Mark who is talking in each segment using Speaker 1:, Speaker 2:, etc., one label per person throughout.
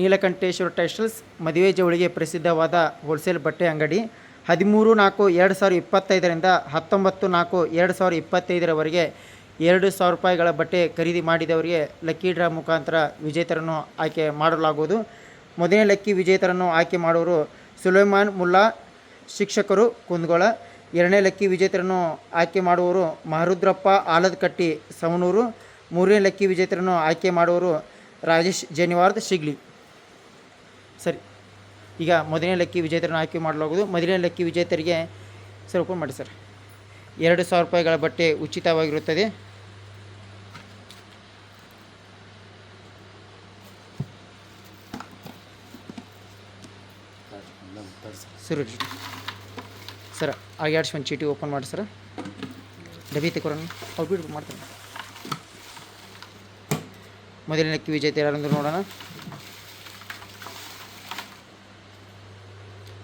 Speaker 1: Neelakanteshwara textiles ಮದುವೆ ಜವಳಿಗೆ ಪ್ರಸಿದ್ಧವಾದ wholesale ಬಟ್ಟೆ ಅಂಗಡಿ. ಹದಿಮೂರು ನಾಲ್ಕು ಎರಡು ಸಾವಿರ ಇಪ್ಪತ್ತೈದರಿಂದ ಹತ್ತೊಂಬತ್ತು ನಾಲ್ಕು ಎರಡು ಸಾವಿರ ಇಪ್ಪತ್ತೈದರವರೆಗೆ ಎರಡು ಸಾವಿರ ರೂಪಾಯಿಗಳ ಬಟ್ಟೆ ಖರೀದಿ ಮಾಡಿದವರಿಗೆ ಲಕ್ಕಿ ಡ್ರಾ ಮುಖಾಂತರ ವಿಜೇತರನ್ನು ಆಯ್ಕೆ ಮಾಡಲಾಗುವುದು. ಮೊದಲನೇ ಲಕ್ಕಿ ವಿಜೇತರನ್ನು ಆಯ್ಕೆ ಮಾಡುವರು ಸುಲೈಮಾನ್ ಮುಲ್ಲಾ, ಶಿಕ್ಷಕರು ಕುಂದಗೋಳ. ಎರಡನೇ ಲಕ್ಕಿ ವಿಜೇತರನ್ನು ಆಯ್ಕೆ ಮಾಡುವವರು ಮಹರುದ್ರಪ್ಪ ಆಲದಕಟ್ಟಿ ಸವಣೂರು. ಮೂರನೇ ಲಕ್ಕಿ ವಿಜೇತರನ್ನು ಆಯ್ಕೆ ಮಾಡುವವರು ರಾಜೇಶ್ ಜನಿವಾರ್ದ್ ಶಿಗ್ಲಿ. ಸರಿ. ಈಗ ಮೊದಲನೇ ಲಕ್ಕಿ ವಿಜೇತರನ್ನು ಆಯ್ಕೆ ಮಾಡಲಾಗುವುದು. ಮೊದಲನೇ ಲಕ್ಕಿ ವಿಜೇತರಿಗೆ ಸರ್ ಓಪನ್ ಮಾಡಿ ಸರ್. ಎರಡು ಸಾವಿರ ರೂಪಾಯಿಗಳ ಬಟ್ಟೆ ಉಚಿತವಾಗಿರುತ್ತದೆ. Sir sir. ಆ ಎರಡು ಒಂದು ಚೀಟಿ ಓಪನ್ ಮಾಡಿ ಸರ್. ಡಬ್ಬಿ ತೆಕೊರೋಣ ಅವ್ರು ಬಿಟ್ಟು ಮಾಡ್ತಾರೆ. ಮೊದಲನೇ ಲಕ್ಕಿ ವಿಜೇತ ಯಾರಂದ್ರೆ ನೋಡೋಣ.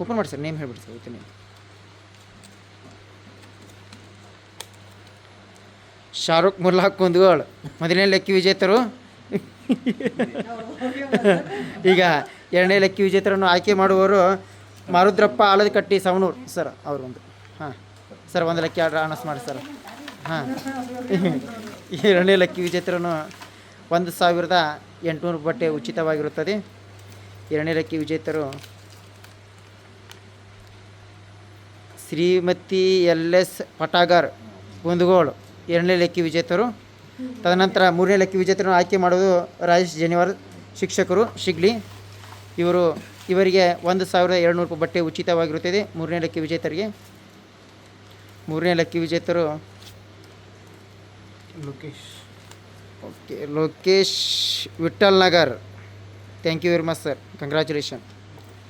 Speaker 1: ಓಪನ್ ಮಾಡಿ ಸರ್, ನೇಮ್ ಹೇಳ್ಬಿಡಿ sir with name Shahrukh Mulla Kundgol, ಮೊದಲನೇ ಲಕ್ಕಿ ವಿಜೇತರು. ಈಗ ಎರಡನೇ ಲಕ್ಕಿ ವಿಜೇತರನ್ನು ಆಯ್ಕೆ ಮಾಡುವವರು ಮಾರುದ್ರಪ್ಪ ಆಲದಕಟ್ಟಿ ಸವಣೂರು. ಸರ್ ಅವರೊಂದು ಹಾಂ, ಸರ್, ಒಂದು ಲಕ್ಕಿ ಆರ್ಡ್ರ್ ಅನೌನ್ಸ್ ಮಾಡಿ ಸರ್. ಹಾಂ, ಎರಡನೇ ಲಕ್ಕಿ ವಿಜೇತರನ್ನು ಒಂದು ಸಾವಿರದ ಎಂಟುನೂರು ಬಟ್ಟೆ ಉಚಿತವಾಗಿರುತ್ತದೆ. ಎರಡನೇ ಲಕ್ಕಿ ವಿಜೇತರು ಶ್ರೀಮತಿ ಎಲ್ ಎಸ್ ಪಟಾಗಾರ್ ಕುಂದಗೋಳು ಎರಡನೇ ಲೆಕ್ಕಿ ವಿಜೇತರು. ತದನಂತರ ಮೂರನೇ ಲೆಕ್ಕಿ ವಿಜೇತರನ್ನು ಆಯ್ಕೆ ಮಾಡುವುದು ರಾಜೇಶ್ ಜನಿವಾರ್ ಶಿಕ್ಷಕರು ಶಿಗ್ಲಿ. ಇವರು ಇವರಿಗೆ ಒಂದು ಸಾವಿರದ ಏಳ್ನೂರು ರೂಪಾಯಿ ಬಟ್ಟೆ ಉಚಿತವಾಗಿರುತ್ತದೆ ಮೂರನೇ ಲೆಕ್ಕಿ ವಿಜೇತರಿಗೆ. ಮೂರನೇ ಲೆಕ್ಕಿ ವಿಜೇತರು
Speaker 2: Lokesh.
Speaker 1: Okay Lokesh Vittal Nagar. Thank you very much sir. Congratulation